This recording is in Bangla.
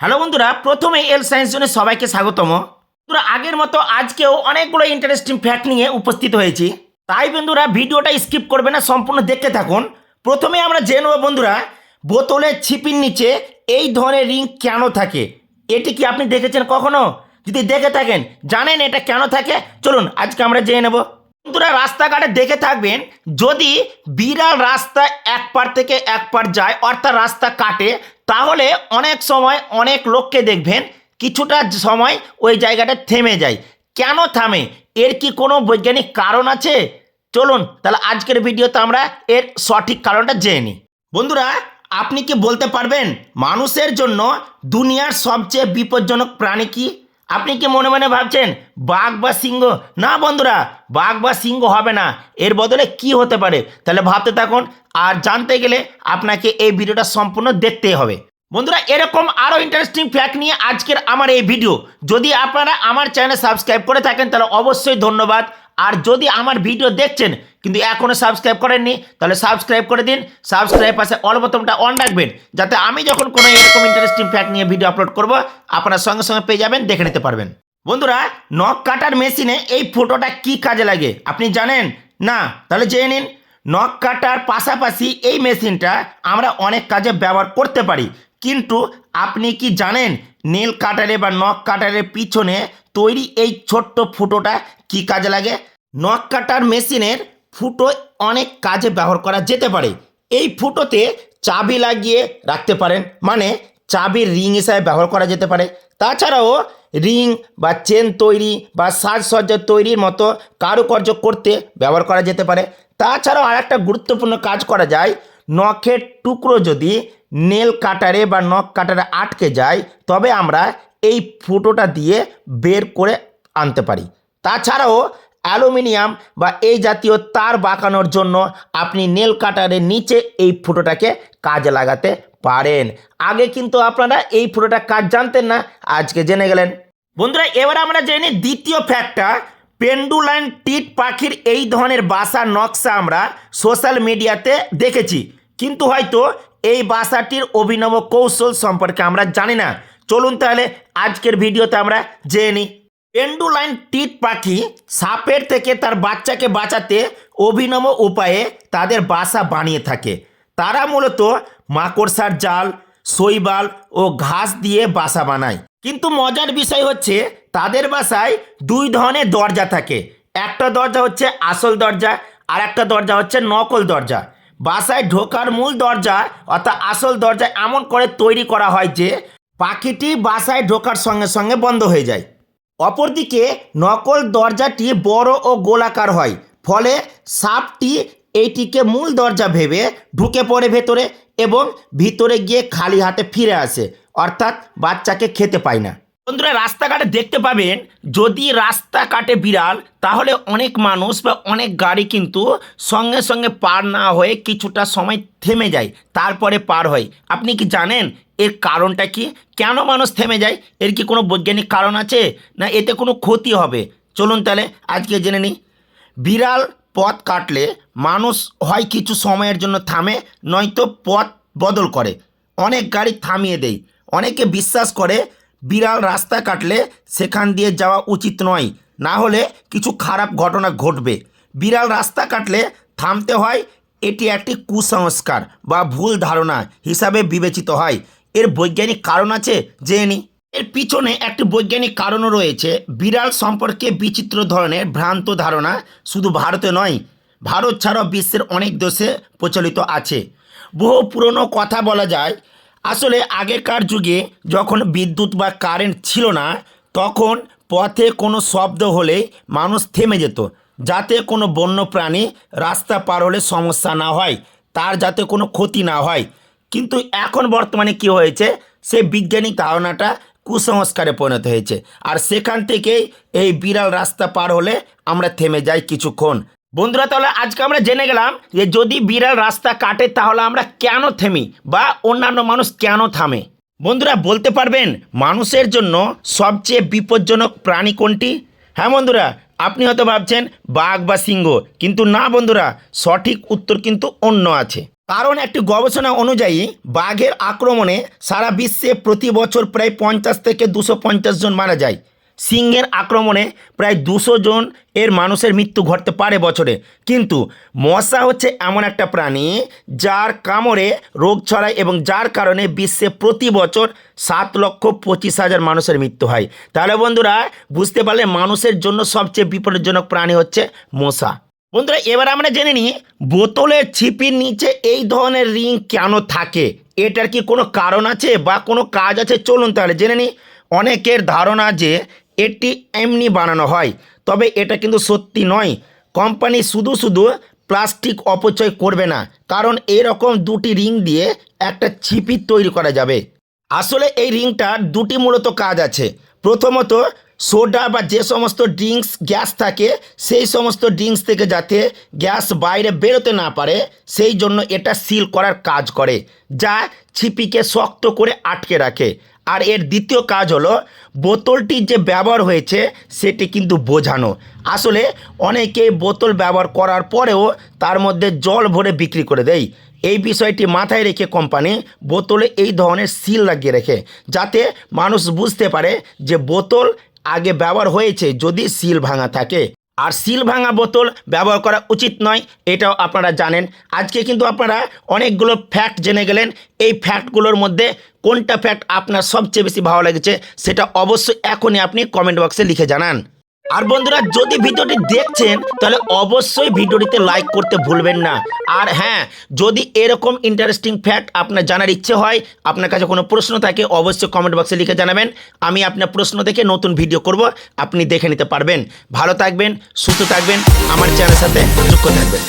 হ্যালো বন্ধুরা, প্রথমে এল সায়েন্স জোনে সবাইকে স্বাগতম। বন্ধুরা, আগের মতো আজকেও অনেকগুলো ইন্টারেস্টিং ফ্যাক্ট নিয়ে উপস্থিত হয়েছি। তাই বন্ধুরা, ভিডিওটা স্কিপ করবে না, সম্পূর্ণ দেখতে থাকুন। প্রথমে আমরা জেনে নেব বন্ধুরা, বোতলের ছিপির নিচে এই ধরনের রিং কেন থাকে? এটি কি আপনি দেখেছেন কখনো? যদি দেখে থাকেন, জানেন এটা কেন থাকে? চলুন, আজকে আমরা জেনে নেব। বন্ধুরা, রাস্তাঘাটে দেখে থাকবেন, যদি বিড়াল রাস্তা এক পার থেকে এক পার যায়, অর্থাৎ রাস্তা কাটে তাহলে অনেক সময় অনেক লোককে দেখবেন কিছুটা সময় ওই জায়গাটা থেমে যায়। কেন থামে? এর কি কোনো বৈজ্ঞানিক কারণ আছে? চলুন, তাহলে আজকের ভিডিওতে আমরা এর সঠিক কারণটা জেনে নিই। বন্ধুরা, আপনি কি বলতে পারবেন মানুষের জন্য দুনিয়ার সবচেয়ে বিপজ্জনক প্রাণী কি? আপনি কি মনে মনে ভাবছেন, বাঘ বা সিংহ? না বন্ধুরা, বাঘ বা সিংহ হবে না। এর বদলে কি হতে পারে? তাহলে ভাবতে থাকুন। আর জানতে গেলে আপনাকে এই ভিডিওটা সম্পূর্ণ দেখতেই হবে। বন্ধুরা, এরকম আরও ইন্টারেস্টিং ফ্যাক্ট নিয়ে আজকের আমার এই ভিডিও। যদি আপনারা আমার চ্যানেল সাবস্ক্রাইব করে থাকেন, তাহলে অবশ্যই ধন্যবাদ। আর যদি আমার ভিডিও দেখছেন কিন্তু এখনও সাবস্ক্রাইব করেননি, তাহলে সাবস্ক্রাইব করে দিন সাবস্ক্রাইব পাশে অল বোতামটা অন রাখবেন, যাতে আমি যখন কোনো এরকম ইন্টারেস্টিং ফ্যাক্ট নিয়ে ভিডিও আপলোড করব, আপনারা সঙ্গে সঙ্গে পেয়ে যাবেন, দেখে নিতে পারবেন। বন্ধুরা নখ কাটার মেশিনে এই ফোটোটা কি কাজে লাগে? আপনি জানেন? না, তাহলে জেনে নিন। নখ কাটার পাশাপাশি এই মেশিনটা আমরা অনেক কাজে ব্যবহার করতে পারি। কিন্তু আপনি কি জানেন নেল কাটারে বা নখ কাটারের পিছনে তৈরি এই ছোট্ট ফুটোটা কি কাজে লাগে? নখ কাটার মেশিনের ফুটো অনেক কাজে ব্যবহার করা যেতে পারে। এই ফুটোতে চাবি লাগিয়ে রাখতে পারেন মানে চাবির রিং হিসাবে ব্যবহার করা যেতে পারে। তাছাড়াও রিং বা চেন তৈরি বা সাজসজ্জা তৈরির মতো কারুকার্য করতে ব্যবহার করা যেতে পারে। তাছাড়াও আর একটা গুরুত্বপূর্ণ কাজ করা যায়, নখের টুকরো যদি নেল কাটারে বা নখ কাটারে আটকে যায়, তবে আমরা এই ফুটোটা দিয়ে বের করে আনতে পারি। তাছাড়াও অ্যালুমিনিয়াম বা এই জাতীয় তার বাঁকানোর জন্য আপনি নেল কাটারের নিচে এই ফুটোটাকে কাজে লাগাতে পারেন। আগে কিন্তু আপনারা এই ফুটোটা কাজ জানতেন না, আজকে জেনে গেলেন। বন্ধুরা, এবার আমরা জেনে দ্বিতীয় ফ্যাক্টটা পেন্ডুলাইন টিট পাখির এই ধরনের বাসা নকশা আমরা সোশ্যাল মিডিয়াতে দেখেছি। কিন্তু হয়তো এই বাসাটির অভিনব কৌশল সম্পর্কে আমরা জানি না। চলুন তাহলে আজকের ভিডিওতে আমরা জেনে নিই। পেন্ডুলাইন টিট পাখি সাপের থেকে তার বাচ্চাকে বাঁচাতে অভিনব উপায়ে তাদের বাসা বানিয়ে থাকে। তারা মূলত মাকড়সার জাল, শৈবাল ও ঘাস দিয়ে বাসা বানায়। কিন্তু মজার বিষয় হচ্ছে তাদের বাসায় দুই ধরনের দরজা থাকে। একটা দরজা হচ্ছে আসল দরজা, আর একটা দরজা হচ্ছে নকল দরজা। বাসায় ঢোকার মূল দরজা অর্থাৎ আসল দরজা এমন করে তৈরি করা হয় যে পাখিটি বাসায় ঢোকার সঙ্গে সঙ্গে বন্ধ হয়ে যায়। অপরদিকে নকল দরজাটি বড় ও গোলাকার হয়, ফলে সাপটি এইটিকে মূল দরজা ভেবে ঢুকে পড়ে ভেতরে এবং ভিতরে গিয়ে খালি হাতে ফিরে আসে, অর্থাৎ বাচ্চাকে খেতে পায় না। বন্ধুরা, রাস্তাঘাটে দেখতে পাবেন, যদি রাস্তা কাটে বিড়াল, তাহলে অনেক মানুষ বা অনেক গাড়ি কিন্তু সঙ্গে সঙ্গে পার না হয়ে কিছুটা সময় থেমে যায়, তারপরে পার হয়। আপনি কি জানেন এর কারণটা কি? কেন মানুষ থেমে যায়? এর কি কোনো বৈজ্ঞানিক কারণ আছে? না এতে কোনো ক্ষতি হবে? চলুন তাহলে আজকে জেনে নিই। বিড়াল পথ কাটলে মানুষ হয় কিছু সময়ের জন্য থামে, নয়তো পথ বদল করে। অনেক গাড়ি থামিয়ে দেয়। অনেকে বিশ্বাস করে বিড়াল রাস্তা কাটলে সেখান দিয়ে যাওয়া উচিত নয়। না হলে কিছু খারাপ ঘটনা ঘটবে। বিড়াল রাস্তা কাটলে থামতে হয়, এটি একটি কুসংস্কার বা ভুল ধারণা হিসাবে বিবেচিত হয়। এর বৈজ্ঞানিক কারণ আছে, জেনে নিই। এর পিছনে একটি বৈজ্ঞানিক কারণও রয়েছে। বিড়াল সম্পর্কে বিচিত্র ধরনের ভ্রান্ত ধারণা শুধু ভারতে নয়, ভারত ছাড়াও বিশ্বের অনেক দেশে প্রচলিত আছে। বহু পুরনো কথা বলা যায় আসলে আগেকার যুগে যখন বিদ্যুৎ বা কারেন্ট ছিল না, তখন পথে কোনো শব্দ হলে মানুষ থেমে যেত, যাতে কোনো বন্য প্রাণী রাস্তা পার হলে সমস্যা না হয়, তার যাতে কোনো ক্ষতি না হয়। কিন্তু এখন বর্তমানে কি হয়েছে, সেই বৈজ্ঞানিক ধারণাটা কুসংস্কারে পরিণত হয়েছে। আর সেখান থেকেই এই বিড়াল রাস্তা পার হলে আমরা থেমে যাই কিছুক্ষণ। বন্ধুরা, তাহলে আজকে আমরা জেনে গেলাম যে যদি বিড়াল রাস্তা কাটে, তাহলে আমরা কেন থেমি বা অন্যান্য মানুষ কেন থামে? বন্ধুরা, বলতে পারবেন মানুষের জন্য সবচেয়ে বিপজ্জনক প্রাণী কোনটি? হ্যাঁ বন্ধুরা, আপনি হয়তো ভাবছেন বাঘ বা সিংহ, কিন্তু না বন্ধুরা, সঠিক উত্তর কিন্তু অন্য আছে। কারণ একটি গবেষণা অনুযায়ী, বাঘের আক্রমণে সারা বিশ্বে প্রতি বছর প্রায় পঞ্চাশ থেকে দুশো জন মারা যায়। সিংহের আক্রমণে প্রায় দুশো জন এর মানুষের মৃত্যু ঘটতে পারে বছরে। কিন্তু মশা হচ্ছে এমন একটা প্রাণী যার কামড়ে রোগ ছড়ায় এবং যার কারণে বিশ্বে প্রতি বছর সাত লক্ষ পঁচিশ হাজার মানুষের মৃত্যু হয়। তাহলে বন্ধুরা, বুঝতে পারলে মানুষের জন্য সবচেয়ে বিপজ্জনক প্রাণী হচ্ছে মশা। বন্ধুরা, এবার আমরা জেনে নিই, বোতলের ছিপির নিচে এই ধরনের রিং কেন থাকে? এটার কি কোনো কারণ আছে বা কোনো কাজ আছে? চলুন তাহলে জেনে নিই। অনেকের ধারণা যে এটি এমনি বানানো হয়। তবে এটা কিন্তু সত্যি নয়। কোম্পানি শুধু শুধু প্লাস্টিক অপচয় করবে না, কারণ এরকম দুটি রিং দিয়ে একটা ছিপি তৈরি করা যাবে। আসলে এই রিংটার দুটি মূলত কাজ আছে। প্রথমত, সোডা বা যে সমস্ত ড্রিঙ্কস, গ্যাস থাকে, সেই সমস্ত ড্রিঙ্কস থেকে যাতে গ্যাস বাইরে বেরোতে না পারে, সেই জন্য এটা সিল করার কাজ করে, যা ছিপিকে শক্ত করে আটকে রাখে। আর এর দ্বিতীয় কাজ হলো বোতলটির যে ব্যবহার হয়েছে সেটি কিন্তু বোঝানো। আসলে অনেকে বোতল ব্যবহার করার পরেও তার মধ্যে জল ভরে বিক্রি করে দেয়। এই বিষয়টি মাথায় রেখে কোম্পানি বোতলে এই ধরনের সিল লাগিয়ে রেখে, যাতে মানুষ বুঝতে পারে যে বোতল আগে ব্যবহার হয়েছে যদি সিল ভাঙা থাকে। আর সিল ভাঙা বোতল ব্যবহার করা উচিত নয়, এটাও আপনারা জানেন। আজকে কিন্তু আপনারা অনেকগুলো ফ্যাক্ট জেনে গেলেন। এই ফ্যাক্টগুলোর মধ্যে কোনটা ফ্যাক্ট আপনার সবচেয়ে বেশি ভালো লেগেছে, সেটা অবশ্যই এখনই আপনি কমেন্ট বক্সে লিখে জানান। আর বন্ধুরা, যদি ভিডিওটি দেখছেন, তাহলে অবশ্যই ভিডিওটিতে লাইক করতে ভুলবেন না। আর হ্যাঁ যদি এরকম ইন্টারেস্টিং ফ্যাক্ট আপনার জানার ইচ্ছে হয়, আপনার কাছে কোনো প্রশ্ন থাকে, অবশ্যই কমেন্ট বক্সে লিখে জানাবেন। আমি আপনার প্রশ্ন দেখে নতুন ভিডিও করব, আপনি দেখে নিতে পারবেন। ভালো থাকবেন, সুস্থ থাকবেন, আমার চ্যানেলের সাথে যুক্ত থাকবেন।